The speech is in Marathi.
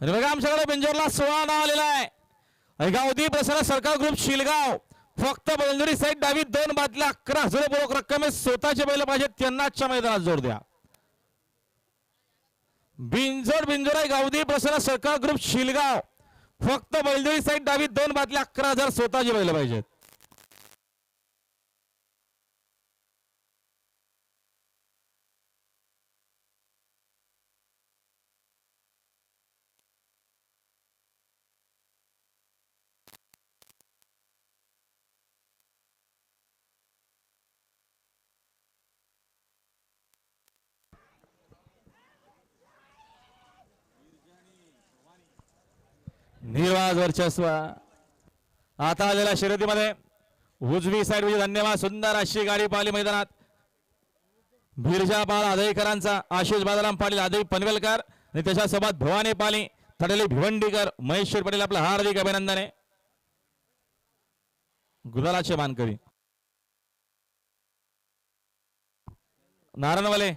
आणि बघा आमच्याकडे बेंजोरला सोळा नाव आलेला आहे. आणि गावदी प्रसार सरकार ग्रुप शिलगाव. फक्त बंजुरी साईड डावी दोन बातल्या अकरा हजार रुपये रक्कमे स्वतःचे बैल पाहिजेत त्यांना आजच्या मैदानात जोर द्या. बिंजोड बिंजोराई गावदी प्रसार सरकार ग्रुप शिलगाव. फक्त बैलजोडी साईड डावी दोन बातल्या अकरा हजार स्वतःचे बैल पाहिजेत. निर्वाज वर्चस्व. आता आलेल्या शर्यतीमध्ये उजवी साईड म्हणजे धन्यवाद सुंदर अशी गाडी पाहिली मैदानात. बिरजा पाल आदईकरांचा आशिष बादाराम पाटील आदई पनवेलकर आणि त्याच्यासोबत भवानी पाली तडली भिवंडीकर महेश्वर पाटील आपलं हार्दिक अभिनंदन. आहे गुलालाचे मानकरी. नारायणवाले